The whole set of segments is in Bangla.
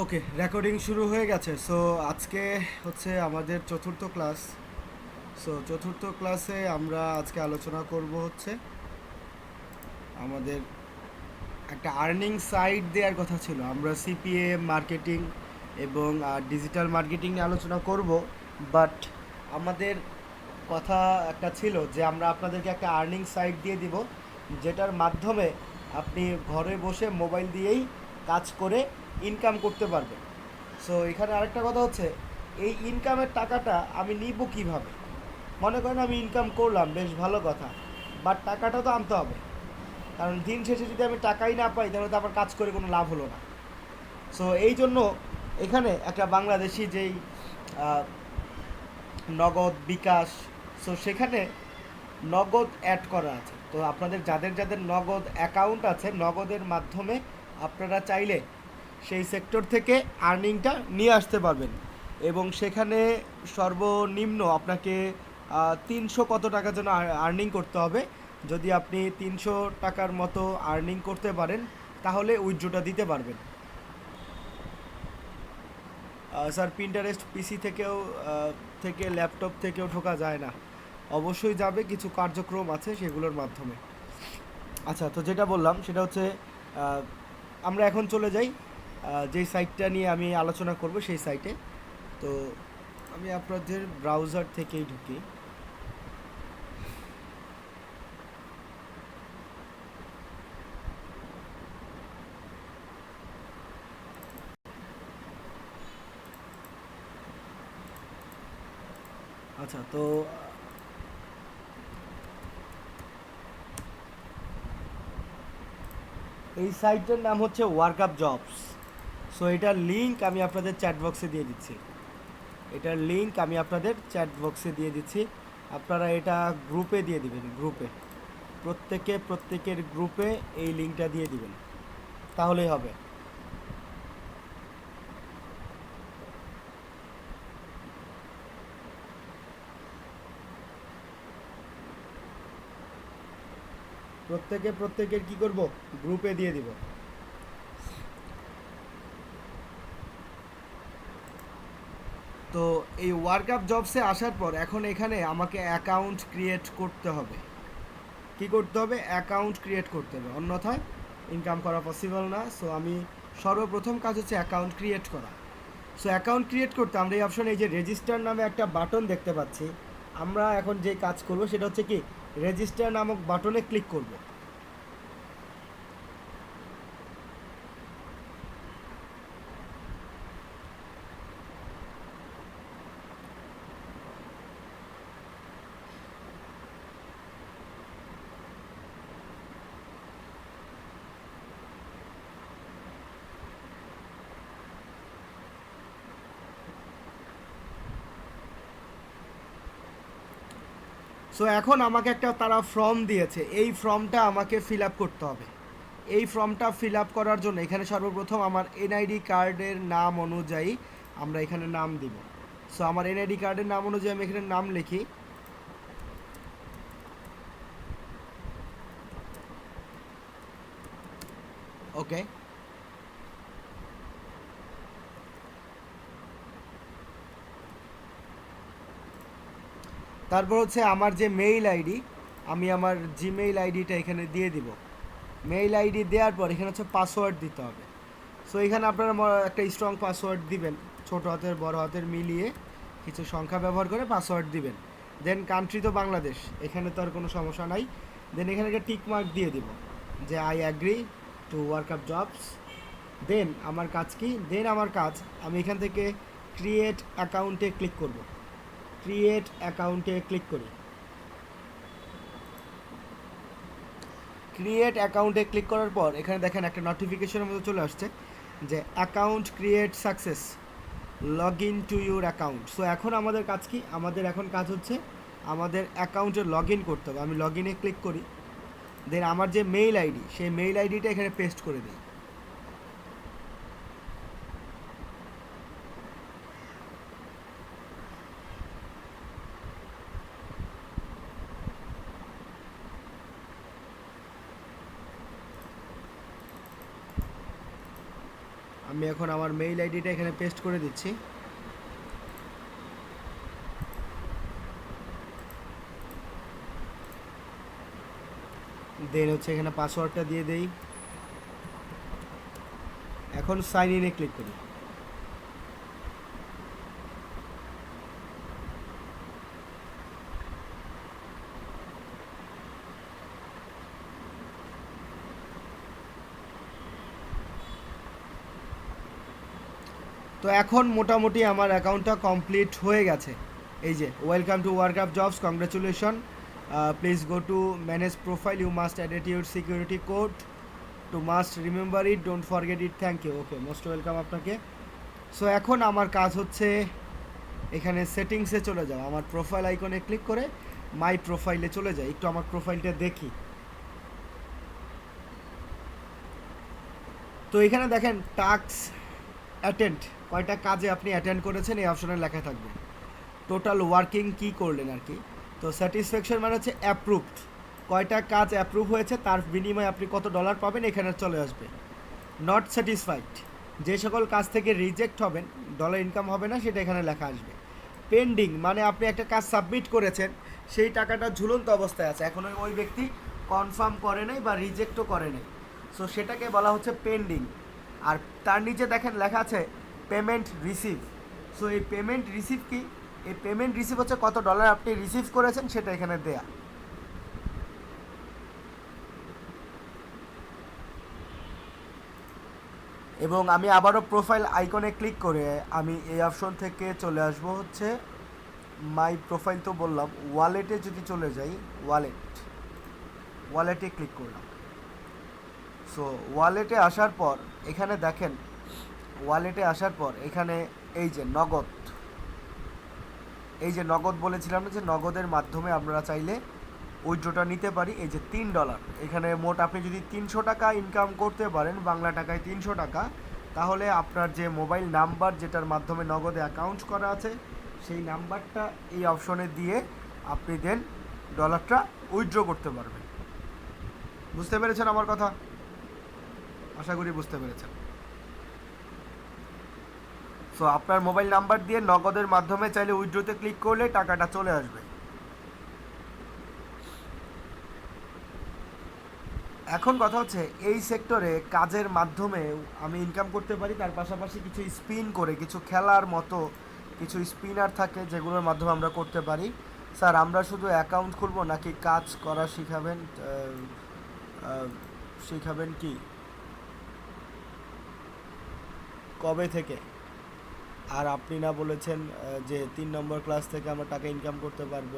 ওকে রেকর্ডিং শুরু হয়ে গেছে। সো আজকে হচ্ছে আমাদের চতুর্থ ক্লাস সো চতুর্থ ক্লাসে আমরা আজকে আলোচনা করব হচ্ছে আমাদের একটা আর্নিং সাইট দেওয়ার কথা ছিল। আমরা সিপিএম মার্কেটিং এবং ডিজিটাল মার্কেটিং নিয়ে আলোচনা করব। বাট আমাদের কথা একটা ছিল যে আমরা আপনাদেরকে একটা আর্নিং সাইট দিয়ে দিব, যেটার মাধ্যমে আপনি ঘরে বসে মোবাইল দিয়েই কাজ করে ইনকাম করতে পারবেন সো এখানে আরেকটা কথা হচ্ছে, এই ইনকামের টাকাটা আমি নিব কীভাবে? মনে করেন আমি ইনকাম করলাম, বেশ ভালো কথা বাট টাকাটা তো আনতে হবে। কারণ দিন শেষে যদি আমি টাকাই না পাই, তাহলে তো আমার কাজ করে কোনো লাভ হলো না। সো এই জন্য এখানে একটা বাংলাদেশি যেই নগদ বিকাশ সো সেখানে নগদ অ্যাড করা আছে। তো আপনাদের যাদের যাদের নগদ অ্যাকাউন্ট আছে, নগদের মাধ্যমে আপনারা চাইলে সেই সেক্টর থেকে আর্নিংটা নিয়ে আসতে পারবেন। এবং সেখানে সর্বনিম্ন আপনাকে তিনশো কত টাকা যেন আর্নিং করতে হবে। যদি আপনি তিনশো টাকার মতো আর্নিং করতে পারেন, তাহলে উইথড্রোটা দিতে পারবেন। স্যার প্রিন্টারেস্ট পিসি থেকেও থেকে ল্যাপটপ থেকেও ঢোকা যায় না। অবশ্যই যাবে, কিছু কার্যক্রম আছে সেগুলোর মাধ্যমে। আচ্ছা তো যেটা বললাম, সেটা হচ্ছে আমরা এখন চলে যাই। যেই সাইটটা নিয়ে আমি আলোচনা করব সেই সাইটে তো আমি আপনাদের ব্রাউজার থেকেই ঢুকি। আচ্ছা তো, এই সাইটটার নাম হচ্ছে ওয়ার্ক আপ জবস সো এটার লিঙ্ক আমি আপনাদের চ্যাট বক্সে দিয়ে দিচ্ছি। এটার লিঙ্ক আমি আপনাদের চ্যাট বক্সে দিয়ে দিচ্ছি। আপনারা এটা গ্রুপে দিয়ে দিবেন গ্রুপে প্রত্যেকে, প্রত্যেকের গ্রুপে এই লিঙ্কটা দিয়ে দিবেন। তাহলেই হবে। প্রত্যেকে, প্রত্যেকের কি করব? গ্রুপে দিয়ে দিব। তো এই ওয়ার্ক আপ জবসে আসার পর এখন এখানে আমাকে অ্যাকাউন্ট ক্রিয়েট করতে হবে। কি করতে হবে? অ্যাকাউন্ট ক্রিয়েট করতে হবে। অন্যথায় ইনকাম করা পসিবল না। সো আমি সর্বপ্রথম কাজ হচ্ছে অ্যাকাউন্ট ক্রিয়েট করা। সো অ্যাকাউন্ট ক্রিয়েট করতে আমরা এই অপশনে এই যে রেজিস্টার নামে একটা বাটন দেখতে পাচ্ছি। আমরা এখন যে কাজ করব সেটা হচ্ছে কি রেজিস্টার নামক বাটনে ক্লিক করব। সো এখন আমাকে একটা তারা ফর্ম দিয়েছে। এই ফর্মটা আমাকে ফিল আপ করতে হবে। এই ফর্মটা ফিল আপ করার জন্য এখানে সর্বপ্রথম আমার এনআইডি কার্ডের নাম অনুযায়ী আমরা এখানে নাম দিব। সো আমার এনআইডি কার্ডের নাম অনুযায়ী আমি এখানে নাম লিখি। ওকে তারপর হচ্ছে আমার যে মেইল আইডি আমি আমার জিমেইল আইডিটা এখানে দিয়ে দিব। মেইল আইডি দেওয়ার পর এখানে হচ্ছে পাসওয়ার্ড দিতে হবে। সো এখানে আপনারা একটা স্ট্রং পাসওয়ার্ড দিবেন। ছোট হাতের, বড় হাতের মিলিয়ে কিছু সংখ্যা ব্যবহার করে পাসওয়ার্ড দিবেন। দেন কান্ট্রি তো বাংলাদেশ, এখানে তো আর কোনো সমস্যা নাই। দেন এখানে একটা টিক মার্ক দিয়ে দিব, যে I agree to work up jobs then আমার কাজ কি? দেন আমার কাজ, আমি এখান থেকে ক্রিয়েট অ্যাকাউন্টে ক্লিক করব। ক্রিয়েট অ্যাকাউন্টে ক্লিক করি। ক্রিয়েট অ্যাকাউন্টে ক্লিক করার পর, এখানে দেখেন একটা নোটিফিকেশনের মতো চলে আসছে যে account create success log in to your account so এখন আমাদের কাজ কি? আমাদের এখন কাজ হচ্ছে আমাদের অ্যাকাউন্টে লগ ইন করতে হবে। আমি লগ ইনে ক্লিক করি দেন আমার যে মেইল আইডি সেই মেইল আইডিটা এখানে পেস্ট করে দিই আমি এখন আমার মেইল আইডিটা এখানে পেস্ট করে দিচ্ছি। দেন হচ্ছে এখানে পাসওয়ার্ডটা দিয়ে দেই। এখন সাইন ইনে ক্লিক করি। তো এখন মোটামুটি আমার অ্যাকাউন্টটা কমপ্লিট হয়ে গেছে। এই যে welcome to work up jobs congratulation please go to manage profile you must edit your security code to must remember it don't forget it thank you okay most welcome আপনাকে। সো এখন আমার কাজ হচ্ছে এখানে সেটিংসে চলে যাও আমার প্রোফাইল আইকনে ক্লিক করে মাই প্রোফাইলে চলে যাই। একটু আমার প্রোফাইলটা দেখি। তো এখানে দেখেন টাস্ক অ্যাটেন্ড কয়টা কাজে আপনি অ্যাটেন্ড করেছেন এই অপশনে লেখা থাকবে। টোটাল ওয়ার্কিং কি করলেন আর কি? তো স্যাটিসফ্যাকশন মানে হচ্ছে অ্যাপ্রুভড কয়টা কাজ অ্যাপ্রুভ হয়েছে, তার বিনিময়ে আপনি কত ডলার পাবেন এখানে চলে আসবে। নট স্যাটিসফাইড যে সকল কাজ থেকে রিজেক্ট হবেন ডলার ইনকাম হবে না, সেটা এখানে লেখা আসবে। পেন্ডিং মানে আপনি একটা কাজ সাবমিট করেছেন, সেই টাকাটা ঝুলন্ত অবস্থায় আছে। এখন ওই ব্যক্তি কনফার্ম করে নাই বা রিজেক্টও করে নাই। সো সেটাকে বলা হচ্ছে পেন্ডিং আর তার নিচে দেখেন লেখা আছে পেমেন্ট রিসিভ সো এই পেমেন্ট রিসিভ কি? এই পেমেন্ট রিসিভ হচ্ছে কত ডলার আপনি রিসিভ করেছেন সেটা এখানে দেয়া। এবং আমি আবারও প্রোফাইল আইকনে ক্লিক করে আমি এই অপশন থেকে চলে আসব হচ্ছে মাই প্রোফাইল তো বললাম। ওয়ালেটে যদি চলে যাই ওয়ালেট ওয়ালেটে ক্লিক করলাম। সো ওয়ালেটে আসার পর এখানে দেখেন ওয়ালেটে আসার পর এখানে এই যে নগদ, এই যে নগদ বলেছিলাম যে নগদের মাধ্যমে আমরা চাইলে উইড্রোটা নিতে পারি, এই যে তিন ডলার। এখানে মোট আপনি যদি তিনশো টাকা ইনকাম করতে পারেন, বাংলা টাকায় তিনশো টাকা, তাহলে আপনার যে মোবাইল নাম্বার যেটার মাধ্যমে নগদে অ্যাকাউন্ট করা আছে, সেই নাম্বারটা এই অপশনে দিয়ে আপনি দেন ডলারটা উইথড্র করতে পারবেন। বুঝতে পেরেছেন আমার কথা? আশা করি বুঝতে পেরেছেন। সো আপনার মোবাইল নাম্বার দিয়ে নগদের মাধ্যমে চাইলে উইথড্রোতে ক্লিক করলে টাকাটা চলে আসবে। এখন কথা হচ্ছে, এই সেক্টরে কাজের মাধ্যমে আমি ইনকাম করতে পারি, তার পাশাপাশি কিছু স্পিন করে, কিছু খেলার মতো, কিছু স্পিনার থাকে যেগুলোর মাধ্যমে আমরা করতে পারি। স্যার, আমরা শুধু অ্যাকাউন্ট খুলব নাকি কাজ করা শিখাবেন? শিখাবেন কি? কবে থেকে? আর আপনি না বলেছেন যে তিন নম্বর ক্লাস থেকে আমরা টাকা ইনকাম করতে পারব।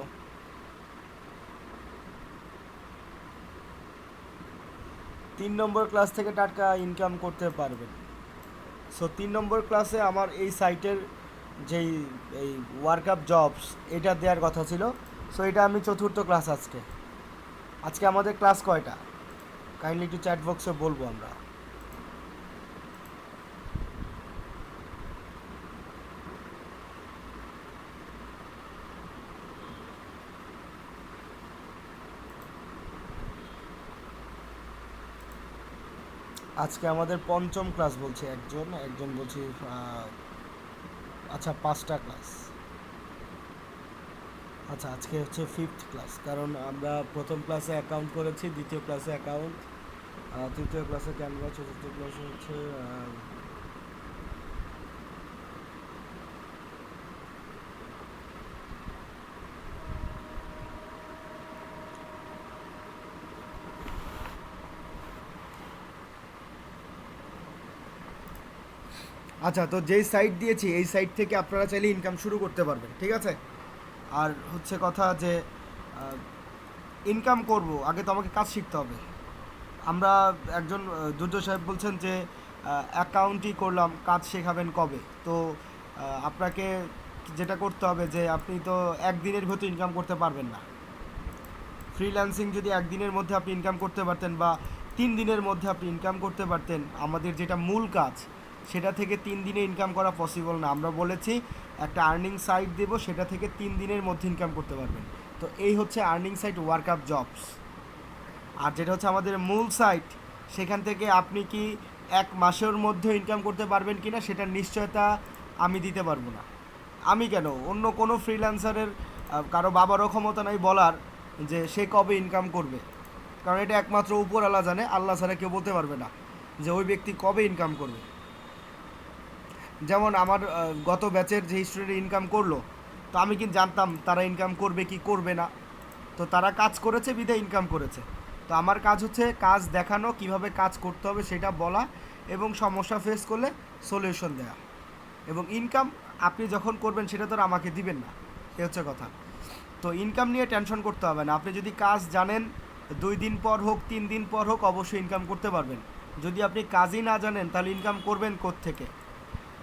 তিন নম্বর ক্লাস থেকে টাকা ইনকাম করতে পারবেন। সো তিন নম্বর ক্লাসে আমার এই সাইটের যেই, এই ওয়ার্ক আপ জবস এটা দেওয়ার কথা ছিল। সো এটা আমি চতুর্থ ক্লাস আজকে। আজকে আমাদের ক্লাস কয়টা? কাইন্ডলি একটু চ্যাট বক্সে বলব আমরা। আজকে আমাদের পঞ্চম ক্লাস বলছে একজন একজন বলছি আচ্ছা পাঁচটা ক্লাস আচ্ছা আজকে হচ্ছে ফিফথ ক্লাস কারণ আমরা প্রথম ক্লাসে অ্যাকাউন্ট করেছি, দ্বিতীয় ক্লাসে অ্যাকাউন্ট তৃতীয় ক্লাসে ক্যানভা চতুর্থ ক্লাসে হচ্ছে আচ্ছা তো যেই সাইট দিয়েছি, এই সাইট থেকে আপনারা চাইলে ইনকাম শুরু করতে পারবেন, ঠিক আছে? আর হচ্ছে কথা যে ইনকাম করব, আগে তো আমাকে কাজ শিখতে হবে। আমরা একজন দুর্য সাহেব বলছেন যে অ্যাকাউন্টই করলাম, কাজ শেখাবেন কবে? তো আপনাকে যেটা করতে হবে যে, আপনি তো একদিনের ভেতর ইনকাম করতে পারবেন না। ফ্রিল্যান্সিং যদি একদিনের মধ্যে আপনি ইনকাম করতে পারতেন বা তিন দিনের মধ্যে আপনি ইনকাম করতে পারতেন, আমাদের যেটা মূল কাজ সেটা থেকে তিন দিনে ইনকাম করা পসিবল না। আমরা বলেছি একটা আর্নিং সাইট দেব, সেটা থেকে তিন দিনের মধ্যে ইনকাম করতে পারবেন। তো এই হচ্ছে earning site work up jobs আর যেটা হচ্ছে আমাদের মূল সাইট সেখান থেকে আপনি কি এক মাসের মধ্যে ইনকাম করতে পারবেন কি না সেটার নিশ্চয়তা আমি দিতে পারব না। আমি কেন? অন্য কোনো ফ্রিল্যান্সারের কারও বাবারও ক্ষমতা নাই বলার যে সে কবে ইনকাম করবে। কারণ এটা একমাত্র উপর আল্লাহ জানে, আল্লাহ ছাড়া কেউ বলতে পারবে না যে ওই ব্যক্তি কবে ইনকাম করবে। যেমন আমার গত ব্যাচের যে স্টুডেন্ট ইনকাম করল, তো আমি কিন্তু জানতাম তারা ইনকাম করবে কি করবে না। তো তারা কাজ করেছে বিধে ইনকাম করেছে। তো আমার কাজ হচ্ছে কাজ দেখানো, কীভাবে কাজ করতে হবে সেটা বলা এবং সমস্যা ফেস করলে সলিউশন দেওয়া এবং ইনকাম আপনি যখন করবেন সেটা তো আমাকে দিবেন না, এ হচ্ছে কথা। তো ইনকাম নিয়ে টেনশন করতে হবে না। আপনি যদি কাজ জানেন, দুই দিন পর হোক, তিন দিন পর হোক, অবশ্যই ইনকাম করতে পারবেন। যদি আপনি কাজই না জানেন, তাহলে ইনকাম করবেন থেকে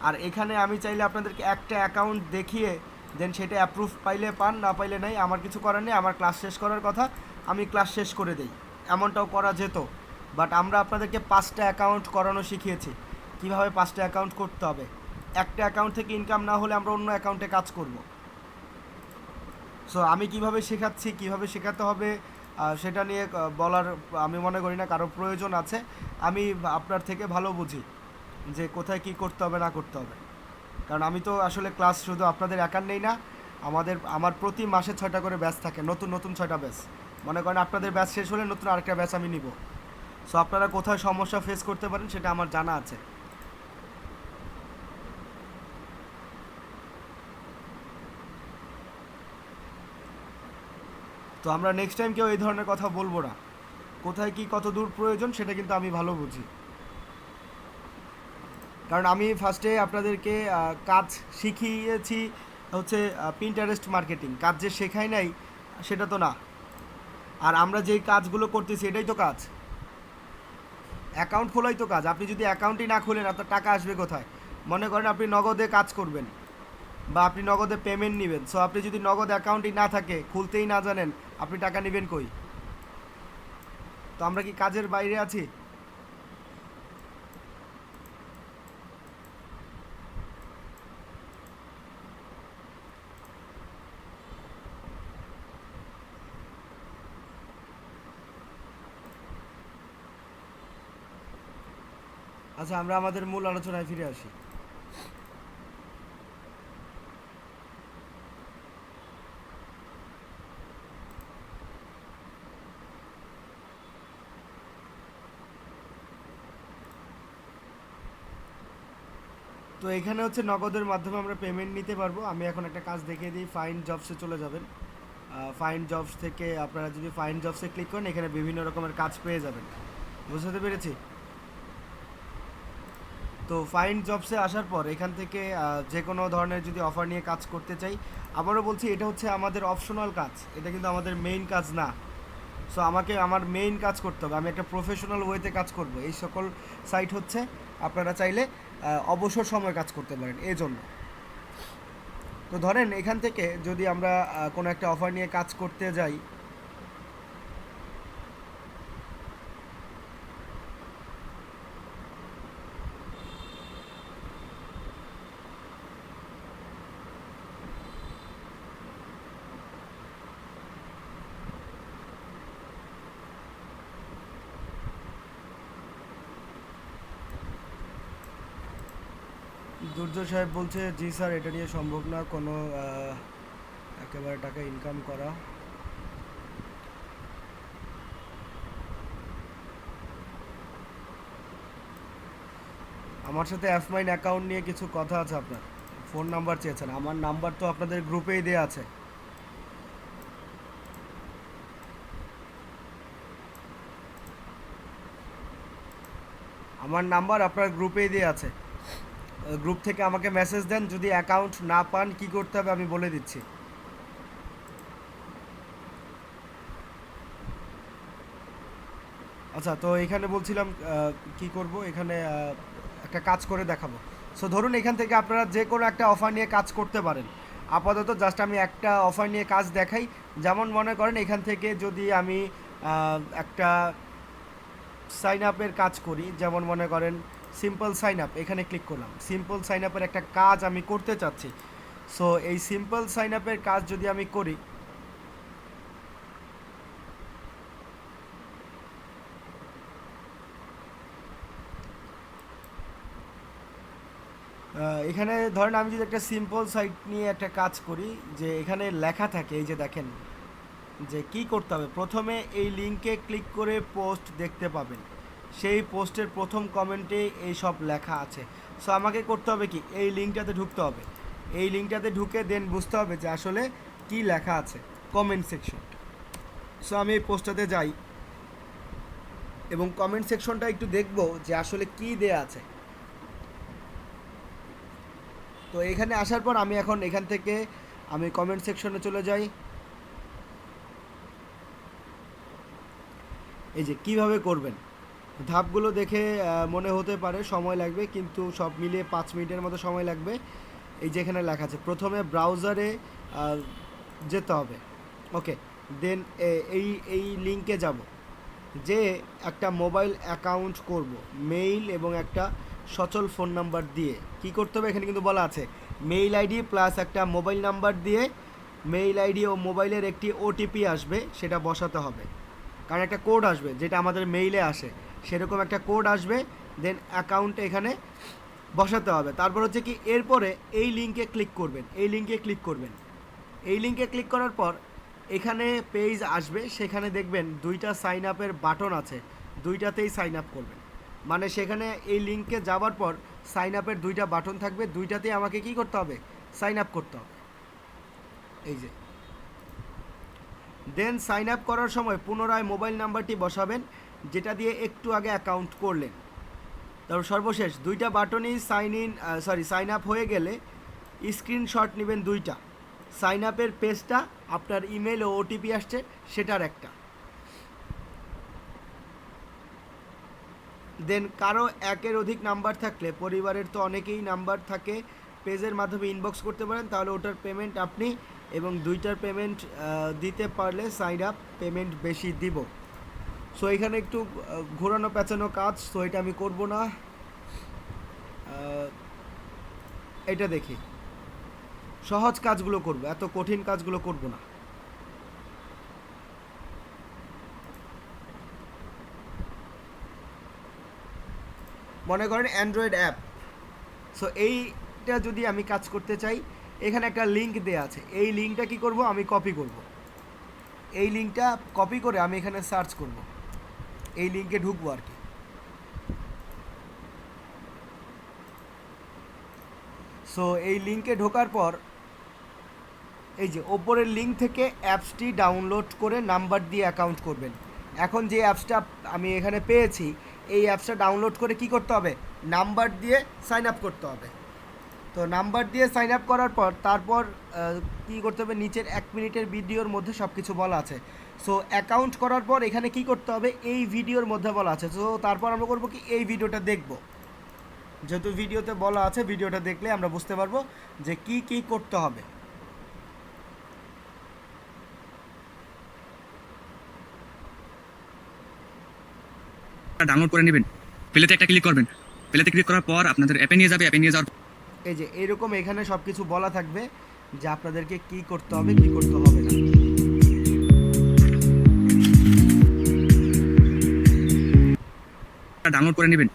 আর এখানে আমি চাইলে আপনাদেরকে একটা অ্যাকাউন্ট দেখিয়ে দেন সেটা অ্যাপ্রুভ পাইলে পান, না পাইলে নাই, আমার কিছু করার নেই, আমার ক্লাস শেষ করার কথা, আমি ক্লাস শেষ করে দেই। এমনটাও করা যেত বাট আমরা আপনাদেরকে পাঁচটা অ্যাকাউন্ট করানো শিখিয়েছি। কীভাবে পাঁচটা অ্যাকাউন্ট করতে হবে? একটা অ্যাকাউন্ট থেকে ইনকাম না হলে আমরা অন্য অ্যাকাউন্টে কাজ করব। সো আমি কীভাবে শেখাচ্ছি, কীভাবে শেখাতে হবে সেটা নিয়ে বলার, আমি মনে করি না, কারও প্রয়োজন আছে। আমি আপনার থেকে ভালো বুঝি। যে কোথায় কি করতে হবে, না করতে হবে। কারণ আমি তো আসলে ক্লাস শুধু আপনাদের একার নেই না, আমাদের, আমার প্রতি মাসে ছয়টা করে ব্যাচ থাকে, নতুন নতুন ছয়টা ব্যাচ মনে করেন আপনাদের ব্যাচ শেষ হলে নতুন আরেকটা ব্যাচ আমি নিব। সো আপনারা কোথায় সমস্যা ফেস করতে পারেন, সেটা আমার জানা আছে। তো আমরা নেক্সট টাইম কেউ এই ধরনের কথা বলব না। কোথায় কি কত দূর প্রয়োজন, সেটা কিন্তু আমি ভালো বুঝি। কারণ আমি ফার্স্টে আপনাদেরকে কাজ শিখিয়েছি হচ্ছে পিন্টারেস্ট মার্কেটিং কাজ যে শেখাই নাই, সেটা তো না। আর আমরা যেই কাজগুলো করতেছি, এটাই তো কাজ। অ্যাকাউন্ট খোলাই তো কাজ। আপনি যদি অ্যাকাউন্টই না খোলেন, আপনার টাকা আসবে কোথায়? মনে করেন আপনি নগদে কাজ করবেন, বা আপনি নগদে পেমেন্ট নেবেন। সো আপনি যদি নগদ অ্যাকাউন্টই না থাকে, খুলতেই না জানেন, আপনি টাকা নেবেন কই? তো আমরা কি কাজের বাইরে আছি? আচ্ছা আমরা আমাদের মূল আলোচনায় ফিরে আসি। তো এখানে হচ্ছে নগদের মাধ্যমে আমরা পেমেন্ট নিতে পারব। আমি এখন একটা কাজ দেখিয়ে দিই ফাইন জবসে চলে যাবেন। ফাইন জবস থেকে আপনারা যদি ফাইন জবসে ক্লিক করেন, এখানে বিভিন্ন রকমের কাজ পেয়ে যাবেন। বুঝতে পেরেছি? তো ফাইন জবসে আসার পর এখান থেকে যে কোনো ধরনের যদি অফার নিয়ে কাজ করতে চাই, আবারও বলছি এটা হচ্ছে আমাদের অপশনাল কাজ, এটা কিন্তু আমাদের মেইন কাজ না। সো আমাকে, আমার মেইন কাজ করতে হবে, আমি একটা প্রফেশনাল ওয়েতে কাজ করব। এই সকল সাইট হচ্ছে, আপনারা চাইলে অবসর সময় কাজ করতে পারেন, এই জন্য। তো ধরেন এখান থেকে যদি আমরা কোনো একটা অফার নিয়ে কাজ করতে যাই দুর্জয় সাহেব বলছে, জি স্যার, এটা নিয়ে সম্ভব না। কোনো একেবারে টাকা ইনকাম করা। আমার সাথে অ্যাফ মাইন অ্যাকাউন্ট নিয়ে কিছু কথা আছে আপনার। ফোন নাম্বার চেয়েছেন। আমার নাম্বার তো আপনাদের গ্রুপেই দেওয়া আছে। আমার নাম্বার আপনার গ্রুপেই দেওয়া আছে। গ্রুপ থেকে আমাকে মেসেজ দেন, যদি অ্যাকাউন্ট না পান, কি করতে হবে আমি বলে দিচ্ছি। আচ্ছা তো এখানে বলছিলাম কি করব? এখানে একটা কাজ করে দেখাবো। সো ধরুন এখান থেকে আপনারা যে কোনো একটা অফার নিয়ে কাজ করতে পারেন। আপাতত জাস্ট আমি একটা অফার নিয়ে কাজ দেখাই। যেমন মনে করেন এখান থেকে যদি আমি একটা সাইন আপের কাজ করি, যেমন মনে করেন সিম্পল সাইন আপ, এখানে ক্লিক করলাম। সিম্পল সাইন আপের একটা কাজ আমি করতে চাচ্ছি। সো এই সিম্পল সাইন আপের কাজ যদি আমি করি এখানে ধরেন আমি যদি একটা সিম্পল সাইট নিয়ে একটা কাজ করি, যে এখানে লেখা থাকে, এই যে দেখেন, যে কি করতে হবে? প্রথমে এই লিঙ্কে ক্লিক করে পোস্ট দেখতে পাবেন। সেই পোস্টের প্রথম কমেন্টে এই সব লেখা আছে। সো আমাকে করতে হবে কি? এই লিঙ্কটাতে ঢুকতে হবে। এই লিঙ্কটাতে ঢুকে দেন বুঝতে হবে যে আসলে কি লেখা আছে কমেন্ট সেকশন সো আমি এই পোস্টটাতে যাই এবং কমেন্ট সেকশনটা একটু দেখব যে আসলে কি দেয়া আছে। তো এখানে আসার পর আমি এখন এখান থেকে আমি কমেন্ট সেকশনে চলে যাই। এই যে, কীভাবে করবেন? ধাপগুলো দেখে মনে হতে পারে সময় লাগবে, কিন্তু সব মিলিয়ে পাঁচ মিনিটের মতো সময় লাগবে। এই যে এখানে লেখা আছে, প্রথমে ব্রাউজারে যেতে হবে। ওকে দেন এই এই লিঙ্কে যাব। যে একটা মোবাইল অ্যাকাউন্ট করব মেইল এবং একটা সচল ফোন নাম্বার দিয়ে। কি করতে হবে? এখানে কিন্তু বলা আছে মেইল আইডি প্লাস একটা মোবাইল নাম্বার দিয়ে মেইল আইডি ও মোবাইলের একটি ওটিপি আসবে, সেটা বসাতে হবে। কারণ একটা কোড আসবে, যেটা আমাদের মেইলে আসে। সেরকম একটা কোড আসবে দেন অ্যাকাউন্ট এখানে বসাতে হবে। তারপর হচ্ছে কি, এরপরে এই লিঙ্কে ক্লিক করবেন, এই লিঙ্কে ক্লিক করবেন। এই লিঙ্কে ক্লিক করার পর এখানে পেজ আসবে, সেখানে দেখবেন দুইটা সাইন আপের বাটন আছে, দুইটাতেই সাইন আপ করবেন। মানে সেখানে এই লিঙ্কে যাওয়ার পর সাইন আপের দুইটা বাটন থাকবে, দুইটাতেই আমাকে কি করতে হবে? সাইন আপ করতে হবে। এই যে। দেন সাইন আপ করার সময় পুনরায় মোবাইল নাম্বারটি বসাবেন যেটা দিয়ে একটু আগে অ্যাকাউন্ট করলেন। তারপর সর্বশেষ, দুইটা বাটনই sign in sorry sign up হয়ে গেলে স্ক্রিনশট নেবেন দুইটা। সাইন আপের পেজটা আপনার ইমেল ও ওটিপি আসছে, সেটার একটা। দেন কারও একের অধিক নাম্বার থাকলে, পরিবারের তো অনেকেই নাম্বার থাকে পেজের মাধ্যমে ইনবক্স করতে পারেন, তাহলে ওটার পেমেন্ট আপনি এবং দুইটার পেমেন্ট দিতে পারলে সাইন আপ পেমেন্ট বেশি দিব। সো এখানে একটু ঘোরানো পেঁচানো কাজ সো এটা আমি করব না। এটা দেখি। সহজ কাজগুলো করব, এত কঠিন কাজগুলো করব না। মনে করেন অ্যান্ড্রয়েড অ্যাপ সো এইটা যদি আমি কাজ করতে চাই, এখানে একটা লিঙ্ক দেওয়া আছে। এই লিঙ্কটা কি করব? আমি কপি করব। এই লিঙ্কটা কপি করে আমি এখানে সার্চ করব। এই লিঙ্কে ঢুকবো আর কি। সো এই লিঙ্কে ঢোকার পর, এই যে ওপরের লিঙ্ক থেকে অ্যাপসটি ডাউনলোড করে নাম্বার দিয়ে অ্যাকাউন্ট করবেন। এখন যে অ্যাপসটা আমি এখানে পেয়েছি, এই অ্যাপসটা ডাউনলোড করে কি করতে হবে? নাম্বার দিয়ে সাইন আপ করতে হবে। তো নাম্বার দিয়ে সাইন আপ করার পর তারপর কি করতে হবে? নিচের এক মিনিটের ভিডিওর মধ্যে সব কিছু বলা আছে। সো অ্যাকাউন্ট করার পর এখানে কি করতে হবে? এই ভিডিওর মধ্যে বলা আছে। তো তারপর আমরা করব কি? এই ভিডিওটা দেখব। যেহেতু ভিডিওতে বলা আছে, ভিডিওটা দেখলে আমরা বুঝতে পারব যে কি কি করতে হবে। ডাউনলোড করে নেবেন। প্লেতে একটা ক্লিক করবেন। প্লেতে ক্লিক করার পর আপনাদের অ্যাপে নিয়ে যাবে। অ্যাপে নিয়ে যাওয়ার এই যে এরকম এখানে সব কিছু বলা থাকবে যে আপনাদেরকে কি করতে হবে কি করতে হবে না। ডাউনলোড করে নেবেন।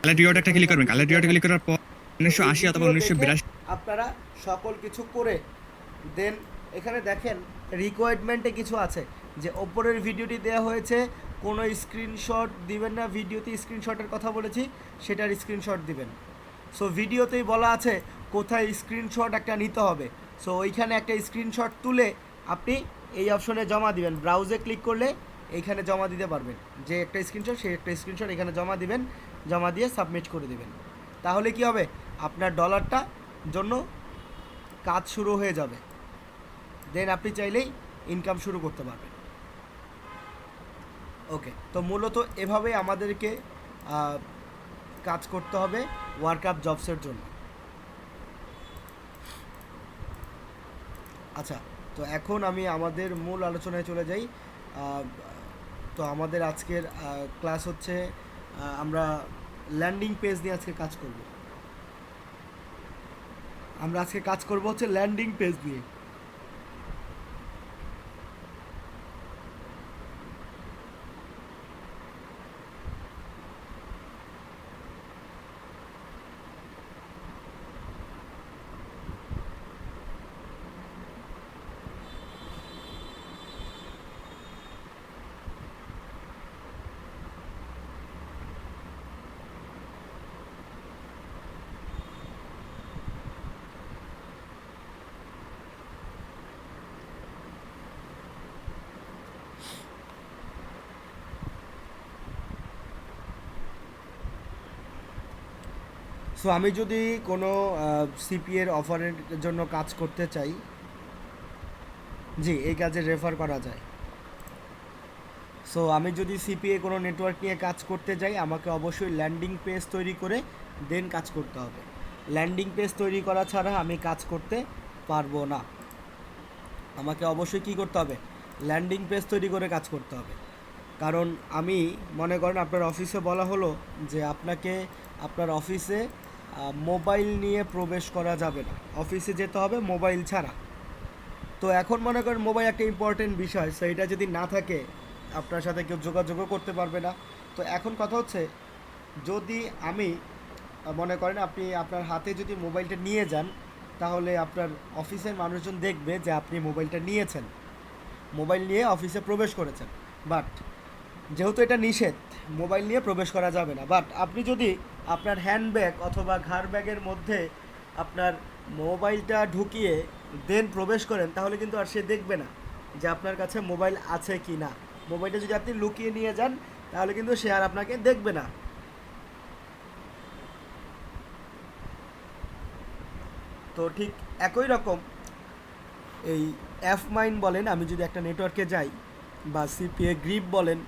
কালার ডিওটা একটা ক্লিক করবেন। কালার ডিওটা ক্লিক করার পর উনিশশো আশি অথবা উনিশশো বিরাশি আপনারা সকল কিছু করে দেন। এখানে দেখেন রিকোয়ারমেন্টে কিছু আছে যে ওপরের ভিডিওটি দেওয়া হয়েছে কোনো স্ক্রিনশট দিবেন না ভিডিওতে স্ক্রিনশটের কথা বলেছি সেটার স্ক্রিনশট দিবেন। সো ভিডিওতেই বলা আছে কোথায় স্ক্রিনশট একটা নিতে হবে। সো ওইখানে একটা স্ক্রিনশট তুলে আপনি এই অপশনে জমা দিবেন। ব্রাউজে ক্লিক করলে এইখানে জমা দিতে পারবেন। যে একটা স্ক্রিনশট সেই একটা স্ক্রিনশট এখানে জমা দিবেন, জমা দিয়ে সাবমিট করে দিবেন। তাহলে কি হবে? আপনার ডলারটা জন্য কাজ শুরু হয়ে যাবে। দেন আপনি চাইলেই ইনকাম শুরু করতে পারবেন। ওকে তো মূলত এভাবে আমাদেরকে কাজ করতে হবে ওয়ার্ক আপ জবসের জন্য। আচ্ছা তো এখন আমি আমাদের মূল আলোচনায় চলে যাই। তো আমাদের আজকের ক্লাস হচ্ছে আমরা ল্যান্ডিং পেজ নিয়ে আজকে কাজ করব। আমরা আজকে কাজ করব হচ্ছে ল্যান্ডিং পেজ নিয়ে। সো আমি যদি কোনো সিপিএর অফারের জন্য কাজ করতে চাই, জি, এই কাজে রেফার করা যায়। সো আমি যদি সিপিএ কোনো নেটওয়ার্ক নিয়ে কাজ করতে যাই, আমাকে অবশ্যই ল্যান্ডিং পেজ তৈরি করে দেন কাজ করতে হবে। ল্যান্ডিং পেজ তৈরি করা ছাড়া আমি কাজ করতে পারব না। আমাকে অবশ্যই কী করতে হবে? ল্যান্ডিং পেজ তৈরি করে কাজ করতে হবে। কারণ আমি, মনে করেন আপনার অফিসে বলা হলো যে, আপনাকে, আপনার অফিসে মোবাইল নিয়ে প্রবেশ করা যাবে না। অফিসে যেতে হবে, মোবাইল ছাড়া। তো এখন মনে করেন মোবাইল একটা ইম্পর্টেন্ট বিষয় সো এটা যদি না থাকে, আপনার সাথে কেউ যোগাযোগও করতে পারবে না। তো এখন কথা হচ্ছে, যদি আমি মনে করেন আপনি আপনার হাতে যদি মোবাইলটা নিয়ে যান, তাহলে আপনার অফিসের মানুষজন দেখবে যে আপনি মোবাইলটা নিয়েছেন। মোবাইল নিয়ে অফিসে প্রবেশ করেছেন। বাট যেহেতু এটা নিষেধ, মোবাইল নিয়ে প্রবেশ করা যাবে না। বাট আপনি যদি আপনার হ্যান্ডব্যাগ অথবা ঘাড় ব্যাগের মধ্যে আপনার মোবাইলটা ঢুকিয়ে দেন প্রবেশ করেন, তাহলে কিন্তু আর সে দেখবে না যে আপনার কাছে মোবাইল আছে কি না। মোবাইলটা যদি আপনি লুকিয়ে নিয়ে যান, তাহলে কিন্তু সে আর আপনাকে দেখবে না। তো ঠিক একই রকম এই এফ মাইন বলেন, আমি যদি একটা নেটওয়ার্কে যাই বা সিপিএ গ্রিপ বলেন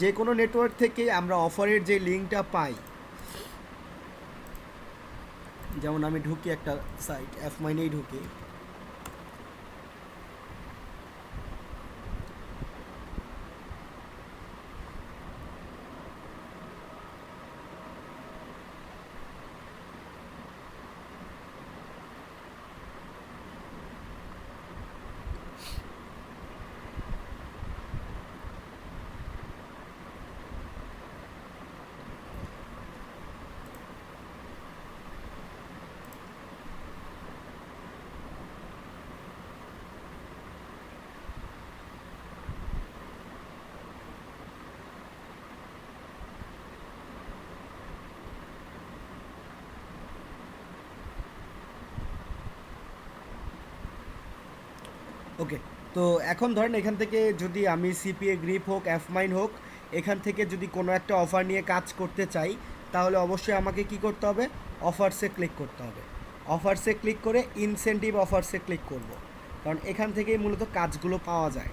যে কোনো নেটওয়ার্ক থেকে আমরা অফারের যে লিঙ্কটা পাই, যেমন আমি ঢুকি একটা সাইট অ্যাপ মাইনেই ঢুকি। ওকে তো এখন ধরেন এখান থেকে যদি আমি সিপিএ গ্রিপ হোক এফ মাইন হোক, এখান থেকে যদি কোনো একটা অফার নিয়ে কাজ করতে চাই, তাহলে অবশ্যই আমাকে কি করতে হবে? অফার্সে ক্লিক করতে হবে। অফার্সে ক্লিক করে ইনসেন্টিভ অফার্সে ক্লিক করব। কারণ এখান থেকেই মূলত কাজগুলো পাওয়া যায়।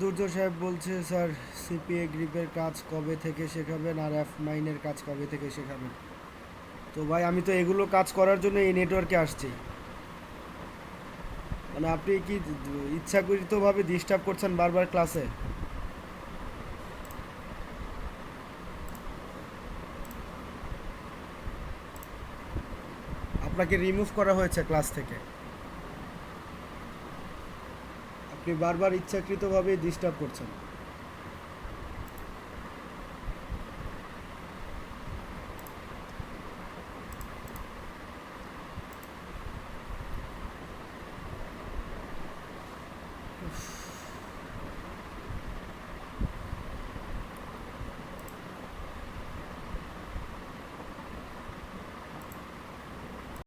দুর্জয় সাহেব বলছে, স্যার, সিপিএ গ্রিপের কাজ কবে থেকে শেখাবেন আর এফ মাইনের কাজ কবে থেকে শেখাবেন? তো ভাই, আমি তো এগুলো কাজ করার জন্য এই নেটওয়ার্কে আসছি। মানে আপনি কি ইচ্ছাকৃতভাবে ডিস্টার্ব করছেন বারবার ক্লাসে আপনাকে রিমুভ করা হয়েছে ক্লাস থেকে। আপনি বারবার ইচ্ছাকৃতভাবে ডিস্টার্ব করছেন।